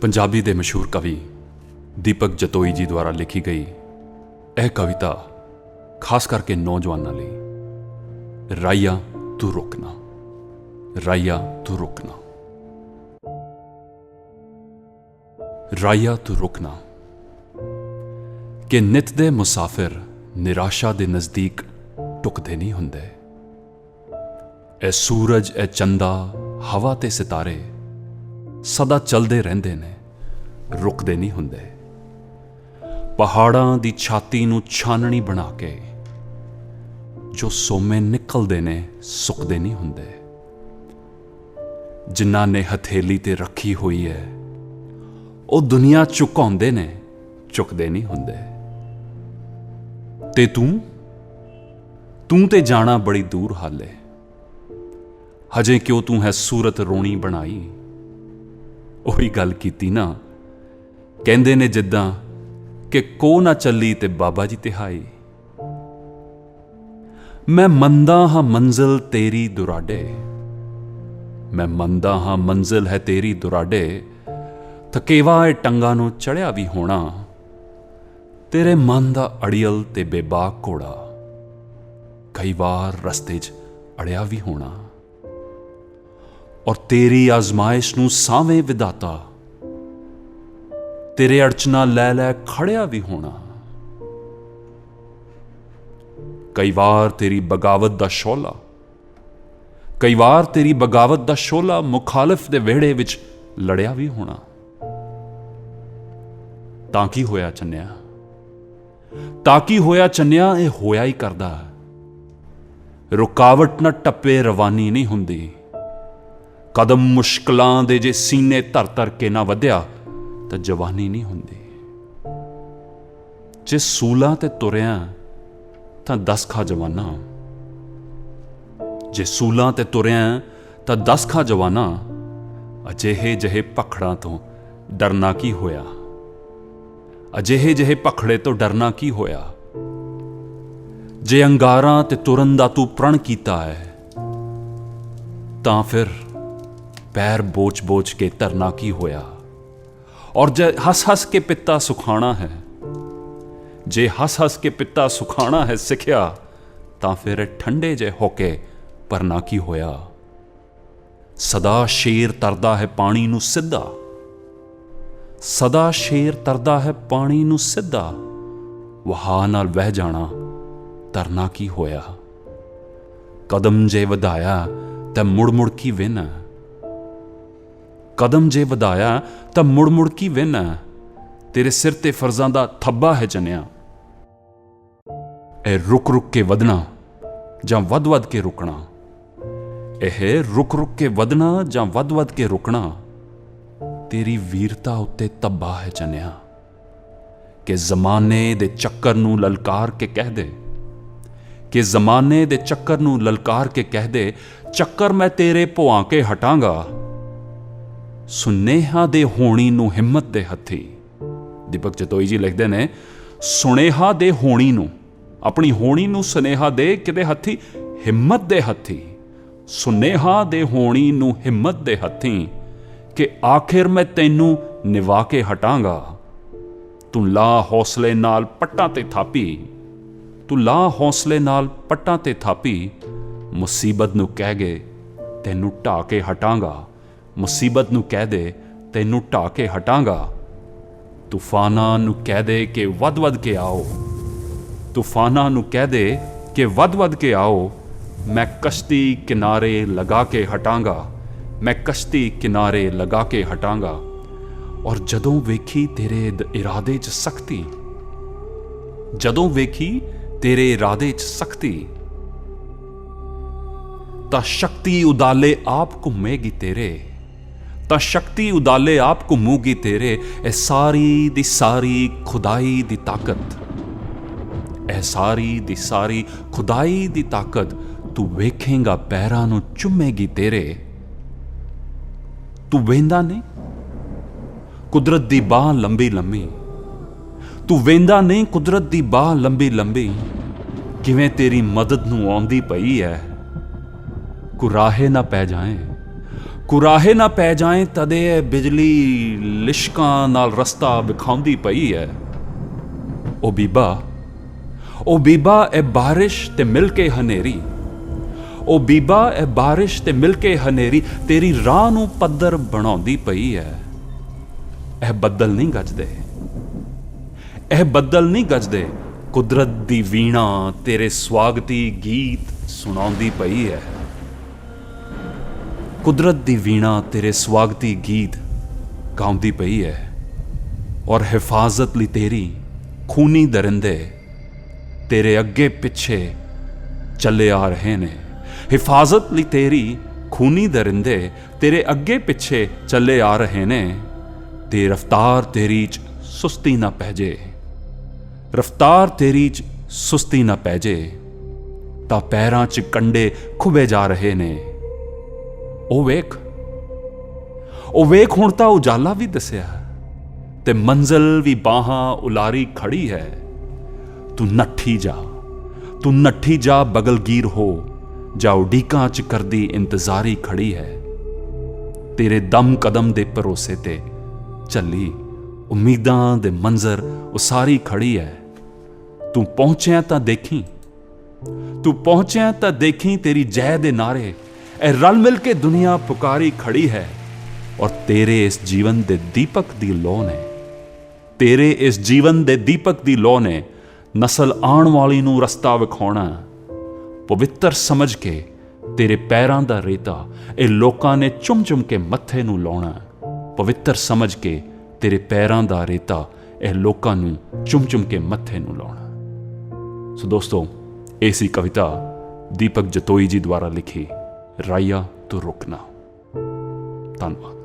ਪੰਜਾਬੀ ਦੇ ਮਸ਼ਹੂਰ ਕਵੀ ਦੀਪਕ ਜਤੋਈ ਜੀ ਦੁਆਰਾ ਲਿਖੀ ਗਈ ਇਹ ਕਵਿਤਾ ਖਾਸ ਕਰਕੇ ਨੌਜਵਾਨਾਂ ਲਈ ਰਾਇਆ ਤੂੰ ਰੁਕਣਾ ਰਾਇਆ ਤੂੰ ਰੁਕਣਾ। ਰਾਇਆ ਤੂੰ ਰੁਕਣਾ। ਕਿ ਨਿਤ ਦੇ ਮੁਸਾਫਿਰ ਨਿਰਾਸ਼ਾ ਦੇ ਨਜ਼ਦੀਕ ਟੁਕਦੇ ਨਹੀਂ ਹੁੰਦੇ। ਇਹ ਸੂਰਜ, ਇਹ ਚੰਦਾ, ਹਵਾ ਤੇ ਸਿਤਾਰੇ ਸਦਾ ਚੱਲਦੇ ਰਹਿੰਦੇ ਨੇ, ਰੁਕਦੇ ਨਹੀਂ ਹੁੰਦੇ। ਪਹਾੜਾਂ ਦੀ ਛਾਤੀ ਨੂੰ ਛਾਨਣੀ ਬਣਾ ਕੇ ਜੋ ਸੋਮੇ ਨਿਕਲਦੇ ਨੇ, ਸੁੱਕਦੇ ਨਹੀਂ ਹੁੰਦੇ। ਜਿਨ੍ਹਾਂ ਨੇ ਹਥੇਲੀ ਤੇ ਰੱਖੀ ਹੋਈ ਹੈ, ਉਹ ਦੁਨੀਆ ਝੁਕਾਉਂਦੇ ਨੇ, ਝੁਕਦੇ ਨਹੀਂ ਹੁੰਦੇ। ਤੇ ਤੂੰ? ਤੂੰ ਤੇ ਜਾਣਾ ਬੜੀ ਦੂਰ ਹਾਲੇ। ਹਜੇ ਕਿਉਂ ਤੂੰ ਹੈ ਸੂਰਤ ਰੋਣੀ ਬਣਾਈ? ਉਹੀ ਗੱਲ ਕੀਤੀ ਨਾ। ਕਹਿੰਦੇ ਨੇ ਜਿੱਦਾਂ ਕਿ ਕੋ ਨਾ ਚੱਲੀ ਤੇ ਬਾਬਾ ਜੀ ਤਿਹਾਈ ਮੈਂ ਮੰਦਾ ਹਾਂ ਮੰਜ਼ਿਲ ਤੇਰੀ ਦੁਰਾਡੇ। ਮੈਂ ਮੰਦਾ ਹਾਂ ਮੰਜ਼ਿਲ ਹੈ ਤੇਰੀ ਦੁਰਾਡੇ। ਥਕੇਵਾ ਏ ਟੰਗਾ ਨੂੰ ਚੜਿਆ ਵੀ ਹੋਣਾ। ਤੇਰੇ ਮਨ ਦਾ ਅੜੀਅਲ ਤੇ ਬੇਬਾਕ ਘੋੜਾ। ਕਈ ਵਾਰ ਰਸਤੇ 'ਚ ਅੜਿਆ ਵੀ ਹੋਣਾ। ਔਰ ਤੇਰੀ ਆਜ਼ਮਾਇਸ਼ ਨੂੰ ਸਾਵੇਂ ਵਿਦਾਤਾ ਤੇਰੇ ਅੜਚਨਾ ਲੈ ਲੈ ਖੜਿਆ ਵੀ ਹੋਣਾ। ਕਈ ਵਾਰ ਤੇਰੀ ਬਗਾਵਤ ਦਾ ਸ਼ੋਲਾ, ਕਈ ਵਾਰ ਤੇਰੀ ਬਗਾਵਤ ਦਾ ਸ਼ੋਲਾ ਮੁਖਾਲਫ ਦੇ ਵਿਹੜੇ ਵਿੱਚ ਲੜਿਆ ਵੀ ਹੋਣਾ। ਤਾਂ ਕੀ ਹੋਇਆ ਚੰਨਿਆ? ਤਾਂ ਕੀ ਹੋਇਆ ਚੰਨਿਆ? ਇਹ ਹੋਇਆ ਹੀ ਕਰਦਾ। ਰੁਕਾਵਟ ਨਾ ਟੱਪੇ, ਰਵਾਨੀ ਨਹੀਂ ਹੁੰਦੀ। ਕਦਮ ਮੁਸ਼ਕਲਾਂ ਦੇ ਜੇ ਸੀਨੇ ਧਰ ਧਰ ਕੇ ਨਾ ਵਧਿਆ, ਤਾਂ ਜਵਾਨੀ ਨਹੀਂ ਹੁੰਦੀ। ਜੇ ਸੂਲਾਂ ਤੇ ਤੁਰਿਆ, ਤਾਂ ਦਸ ਖਾ ਜਵਾਨਾ। ਜੇ ਸੂਲਾਂ ਤੇ ਤੁਰਿਆ, ਤਾਂ ਦਸ ਖਾ ਜਵਾਨਾ। ਅਜਿਹੇ ਜਿਹੇ ਪਖੜਾਂ ਤੋਂ ਡਰਨਾ ਕੀ ਹੋਇਆ? ਅਜਿਹੇ ਜਿਹੇ ਪਖੜੇ ਤੋਂ ਡਰਨਾ ਕੀ ਹੋਇਆ? ਜੇ ਅੰਗਾਰਾਂ ਤੇ ਤੁਰਨ ਦਾ ਤੂੰ ਪ੍ਰਣ ਕੀਤਾ ਹੈ, ਤਾਂ ਫਿਰ ਪੈਰ ਬੋਚ-ਬੋਚ ਕੇ ਧਰਨਾ ਕੀ ਹੋਇਆ? ਔਰ ਜੇ ਹੱਸ-ਹੱਸ ਕੇ ਪਿੱਤਾ ਸੁਖਾਣਾ ਹੈ, ਜੇ ਹੱਸ-ਹੱਸ ਕੇ ਪਿੱਤਾ ਸੁਖਾਣਾ ਹੈ ਸਿੱਖਿਆ, ਤਾਂ ਫਿਰ ਠੰਡੇ ਜੇ ਹੋ ਕੇ ਪਰਨਾ ਕੀ ਹੋਇਆ? ਸਦਾ ਸ਼ੇਰ ਤਰਦਾ ਹੈ ਪਾਣੀ ਨੂੰ ਸਿੱਧਾ। ਸਦਾ ਸ਼ੇਰ ਤਰਦਾ ਹੈ ਪਾਣੀ ਨੂੰ ਸਿੱਧਾ। ਵਹਾ ਨਾਲ ਵਹਿ ਜਾਣਾ ਤਰਨਾ ਕੀ ਹੋਇਆ? ਕਦਮ ਜੇ ਵਧਾਇਆ, ਤਾਂ ਮੁੜ ਮੁੜ ਕੀ ਵੇਨਾ? ਕਦਮ ਜੇ ਵਧਾਇਆ ਤਾਂ ਮੁੜ ਮੁੜ ਕੀ ਵੇਨਾ ਤੇਰੇ ਸਿਰ ਤੇ ਫਰਜ਼ਾਂ ਦਾ ਥੱਬਾ ਹੈ ਚੰਨਿਆ ਇਹ ਰੁਕ ਰੁਕ ਕੇ ਵਧਣਾ ਜਾਂ ਵੱਧ ਵੱਧ ਕੇ ਰੁਕਣਾ? ਇਹ ਰੁਕ ਰੁਕ ਕੇ ਵਧਣਾ ਜਾਂ ਵੱਧ ਵੱਧ ਕੇ ਰੁਕਣਾ? ਤੇਰੀ ਵੀਰਤਾ ਉੱਤੇ ਤੱਬਾ ਹੈ ਚਨਿਆ ਕਿ ਜ਼ਮਾਨੇ ਦੇ ਚੱਕਰ ਨੂੰ ਲਲਕਾਰ ਕੇ ਕਹਿ ਦੇ। ਕਿ ਜ਼ਮਾਨੇ ਦੇ ਚੱਕਰ ਨੂੰ ਲਲਕਾਰ ਕੇ ਕਹਿ ਦੇ, ਚੱਕਰ ਮੈਂ ਤੇਰੇ ਭੁਆਂ ਕੇ ਹਟਾਂਗਾ। ਸੁਨੇਹਾ ਦੇ ਹੋਣੀ ਨੂੰ ਹਿੰਮਤ ਦੇ ਹੱਥੀ। ਦੀਪਕ ਜਤੋਈ ਜੀ ਲਿਖਦੇ ਨੇ, ਸੁਨੇਹਾ ਦੇ ਹੋਣੀ ਨੂੰ, ਆਪਣੀ ਹੋਣੀ ਨੂੰ ਸੁਨੇਹਾ ਦੇ ਕਿਤੇ ਹੱਥੀ? ਹਿੰਮਤ ਦੇ ਹੱਥੀ। ਸੁਨੇਹਾ ਦੇ ਹੋਣੀ ਨੂੰ ਹਿੰਮਤ ਦੇ ਹੱਥੀ ਕਿ ਆਖਿਰ ਮੈਂ ਤੈਨੂੰ ਨਿਵਾ ਕੇ ਹਟਾਂਗਾ। ਤੂੰ ਲਾ ਹੌਸਲੇ ਨਾਲ ਪੱਟਾਂ ਤੇ ਥਾਪੀ। ਤੂੰ ਲਾ ਹੌਸਲੇ ਨਾਲ ਪੱਟਾਂ ਤੇ ਥਾਪੀ। ਮੁਸੀਬਤ ਨੂੰ ਕਹਿ ਗਏ ਤੈਨੂੰ ਢਾ ਕੇ ਹਟਾਂਗਾ। ਮੁਸੀਬਤ ਨੂੰ ਕਹਿ ਦੇ, ਤੈਨੂੰ ਢਾ ਕੇ ਹਟਾਂਗਾ। ਤੂਫਾਨਾਂ ਨੂੰ ਕਹਿ ਦੇ ਕਿ ਵੱਧ-ਵੱਧ ਕੇ ਆਓ। ਤੂਫਾਨਾਂ ਨੂੰ ਕਹਿ ਦੇ ਕਿ ਵੱਧ-ਵੱਧ ਕੇ ਆਓ। ਮੈਂ ਕਸ਼ਤੀ ਕਿਨਾਰੇ ਲਗਾ ਕੇ ਹਟਾਂਗਾ। ਮੈਂ ਕਸ਼ਤੀ ਕਿਨਾਰੇ ਲਗਾ ਕੇ ਹਟਾਂਗਾ। ਔਰ ਜਦੋਂ ਵੇਖੀ ਤੇਰੇ ਇਰਾਦੇ 'ਚ ਸਖਤੀ। ਜਦੋਂ ਵੇਖੀ ਤੇਰੇ ਇਰਾਦੇ 'ਚ ਸਖਤੀ। ਤਾਂ ਸ਼ਕਤੀ ਉਦਾਲੇ ਆਪ ਘੁੰਮੇਗੀ ਤੇਰੇ। ਤਾਂ ਸ਼ਕਤੀ ਉਦਾਲੇ ਆਪ ਘੁੰਮੂਗੀ ਤੇਰੇ, ਇਹ ਸਾਰੀ ਦੀ ਸਾਰੀ ਖੁਦਾਈ ਦੀ ਤਾਕਤ। ਇਹ ਸਾਰੀ ਦੀ ਸਾਰੀ ਖੁਦਾਈ ਦੀ ਤਾਕਤ ਤੂੰ ਵੇਖੇਂਗਾ, ਪੈਰਾਂ ਨੂੰ ਚੁੰਮੇਗੀ ਤੇਰੇ। ਤੂੰ ਵੇਂਦਾ ਨਹੀਂ? ਕੁਦਰਤ ਦੀ ਬਾਹ ਲੰਬੀ ਲੰਬੀ ਤੂੰ ਵੇਂਦਾ ਨਹੀਂ ਕੁਦਰਤ ਦੀ ਬਾਹ ਲੰਬੀ ਲੰਬੀ? ਕਿਵੇਂ ਤੇਰੀ ਮਦਦ ਨੂੰ ਆਉਂਦੀ ਪਈ ਐ? ਕੁਰਾਹੇ ਨਾ ਪੈ ਜਾਏ। ਕੁਰਾਹੇ ਨਾ ਪੈ ਜਾਏ, ਤਦੇ ਇਹ ਬਿਜਲੀ ਲਿਸ਼ਕਾਂ ਨਾਲ ਰਸਤਾ ਵਿਖਾਉਂਦੀ ਪਈ ਹੈ। ਉਹ ਬੀਬਾ ਉਹ ਬੀਬਾ, ਇਹ ਬਾਰਿਸ਼ ਤੇ ਮਿਲ ਕੇ ਹਨੇਰੀ। ਉਹ ਬੀਬਾ, ਇਹ ਬਾਰਿਸ਼ ਤੇ ਮਿਲ ਕੇ ਹਨੇਰੀ, ਤੇਰੀ ਰਾਹ ਨੂੰ ਪੱਧਰ ਬਣਾਉਂਦੀ ਪਈ ਹੈ। ਇਹ ਬੱਦਲ ਨਹੀਂ ਗੱਜਦੇ। ਇਹ ਬੱਦਲ ਨਹੀਂ ਗੱਜਦੇ। ਕੁਦਰਤ ਦੀ ਵੀਣਾ ਤੇਰੇ ਸਵਾਗਤੀ ਗੀਤ ਸੁਣਾਉਂਦੀ ਪਈ ਹੈ। ਕੁਦਰਤ ਦੀ ਵੀਣਾ ਤੇਰੇ ਸਵਾਗਤੀ ਗੀਤ ਗਾਉਂਦੀ ਪਈ ਹੈ ਔਰ ਹਿਫਾਜ਼ਤ ਲਈ ਤੇਰੀ ਖੂਨੀ ਦਰਿੰਦੇ ਤੇਰੇ ਅੱਗੇ ਪਿੱਛੇ ਚੱਲੇ ਆ ਰਹੇ ਨੇ। ਹਿਫਾਜ਼ਤ ਲਈ ਤੇਰੀ ਖੂਨੀ ਦਰਿੰਦੇ ਤੇਰੇ ਅੱਗੇ ਪਿੱਛੇ ਚੱਲੇ ਆ ਰਹੇ ਨੇ। ਤੇ ਰਫਤਾਰ ਤੇਰੀ ਚ ਸੁਸਤੀ ਨਾ ਪੈ ਜੇ। ਰਫਤਾਰ ਤੇਰੀ ਚ ਸੁਸਤੀ ਨਾ ਪੈ ਜੇ, ਤਾਂ ਪੈਰਾਂ 'ਚ ਕੰਡੇ ਖੁਬੇ ਜਾ ਰਹੇ ਨੇ। ਉਹ ਵੇਖ। ਉਹ ਵੇਖ, ਹੁਣ ਤਾਂ ਉਜਾਲਾ ਵੀ ਦੱਸਿਆ। ਤੇ ਮੰਜ਼ਲ ਵੀ ਬਾਹਾਂ ਉਲਾਰੀ ਖੜੀ ਹੈ। ਤੂੰ ਨੱਠੀ ਜਾ। ਤੂੰ ਨੱਠੀ ਜਾ, ਬਗਲਗੀਰ ਹੋ। ਜਾ ਉਡੀਕਾਂ ਚ ਕਰਦੀ ਇੰਤਜ਼ਾਰੀ ਖੜੀ ਹੈ। ਤੇਰੇ ਦਮ ਕਦਮ ਦੇ ਭਰੋਸੇ ਤੇ ਚੱਲੀ। ਉਮੀਦਾਂ ਦੇ ਮੰਜ਼ਰ ਉਸਾਰੀ ਖੜੀ ਹੈ। ਤੂੰ ਪਹੁੰਚਿਆ ਤਾਂ ਦੇਖੀ। ਤੂੰ ਪਹੁੰਚਿਆ ਤਾਂ ਦੇਖੀ ਤੇਰੀ ਜੈ ਦੇ ਨਾਰੇ। ਇਹ ਰਲ ਮਿਲ ਕੇ ਦੁਨੀਆ ਪੁਕਾਰੀ ਖੜੀ ਹੈ ਔਰ ਤੇਰੇ ਇਸ ਜੀਵਨ ਦੇ ਦੀਪਕ ਦੀ ਲੋ ਨੇ। ਤੇਰੇ ਇਸ ਜੀਵਨ ਦੇ ਦੀਪਕ ਦੀ ਲੋ ਨੇ ਨਸਲ ਆਉਣ ਵਾਲੀ ਨੂੰ ਰਸਤਾ ਵਿਖਾਉਣਾ। ਪਵਿੱਤਰ ਸਮਝ ਕੇ ਤੇਰੇ ਪੈਰਾਂ ਦਾ ਰੇਤਾ ਇਹ ਲੋਕਾਂ ਨੇ ਚੁੰਮ-ਚੁੰਮ ਕੇ ਮੱਥੇ ਨੂੰ ਲਾਉਣਾ। ਪਵਿੱਤਰ ਸਮਝ ਕੇ ਤੇਰੇ ਪੈਰਾਂ ਦਾ ਰੇਤਾ ਇਹ ਲੋਕਾਂ ਨੂੰ ਚੁੰਮ-ਚੁੰਮ ਕੇ ਮੱਥੇ ਨੂੰ ਲਾਉਣਾ। ਸੋ ਦੋਸਤੋ, ਇਹ ਸੀ ਕਵਿਤਾ ਦੀਪਕ ਜਤੋਈ ਜੀ ਦੁਆਰਾ ਲਿਖੀ। ਰਾਇਆ ਤੋ ਰੁਕਣਾ ਧੰਨਵਾਦ